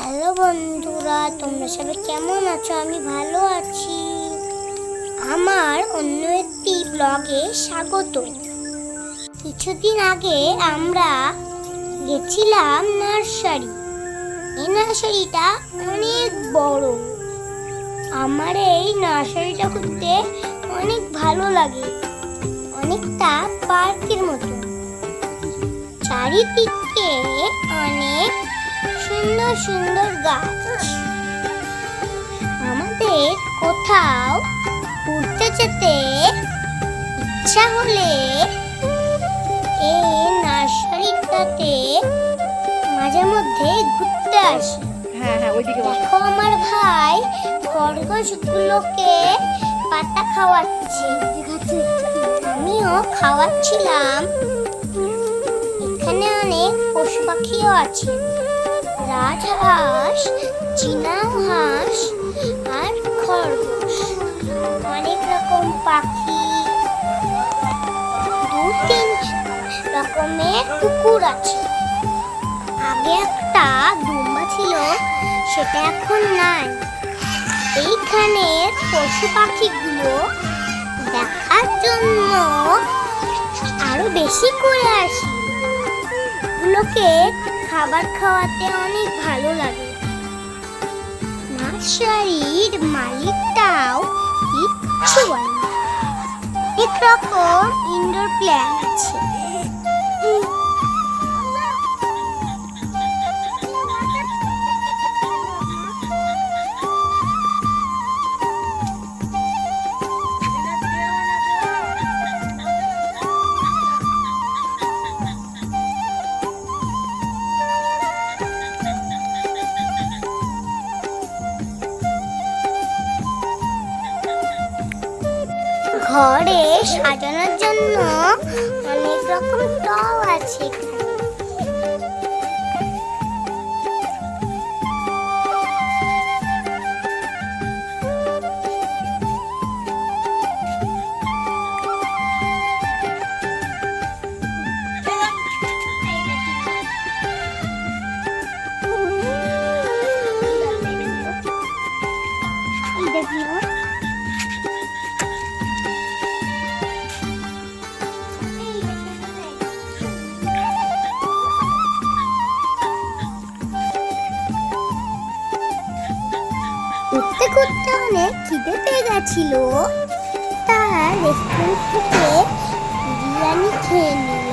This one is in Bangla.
হ্যালো বন্ধুরা, তোমরা সবাই কেমন আছো? আমি ভালো আছি। আমার অন্য একটি ব্লগে স্বাগত। কিছুদিন আগে আমরা গেছিলাম নার্সারি। এই নার্সারিটা অনেক বড়। আমার এই নার্সারিটা ঘুরতে অনেক ভালো লাগে। অনেকটা পার্কের মতো। চারিদিকে সুন্দর গাছ। আমাদের কোথাও ঘুরতে যেতে ইচ্ছা হলে এই নার্সারিটাতে মাঝে মধ্যে ঘুরতে আসি। হ্যাঁ হ্যাঁ দেখো আমার ভাই খরগোশগুলোকে পাতা খাওয়াচ্ছে। আমিও খাওয়াচ্ছিলাম। এখানে অনেক পশু পাখিও আছে। রাজহাঁস চীনা হাঁস আর খরগোশ। অনেক রকম পাখি, দু তিন রকমের কুকুর আছে। আগে একটা দুম্বা ছিল, সেটা এখন নাই। এইখানের পশু পাখিগুলো দেখার জন্য আরও বেশি করে আসি। গুলোকে খাবার খাওয়াতে অনেক ভালো লাগে মাছারির মালিকটাও কিচ্ছু বলে। এক রকম ইনডোর প্ল্যান আছে ঘরে সাজানোর জন্য অনেক রকম টব আছে। ঘুরতে করতে অনেক খিদে পেয়ে গেছিল। তার রেস্টুরেন্ট থেকে বিরিয়ানি খেয়ে বাই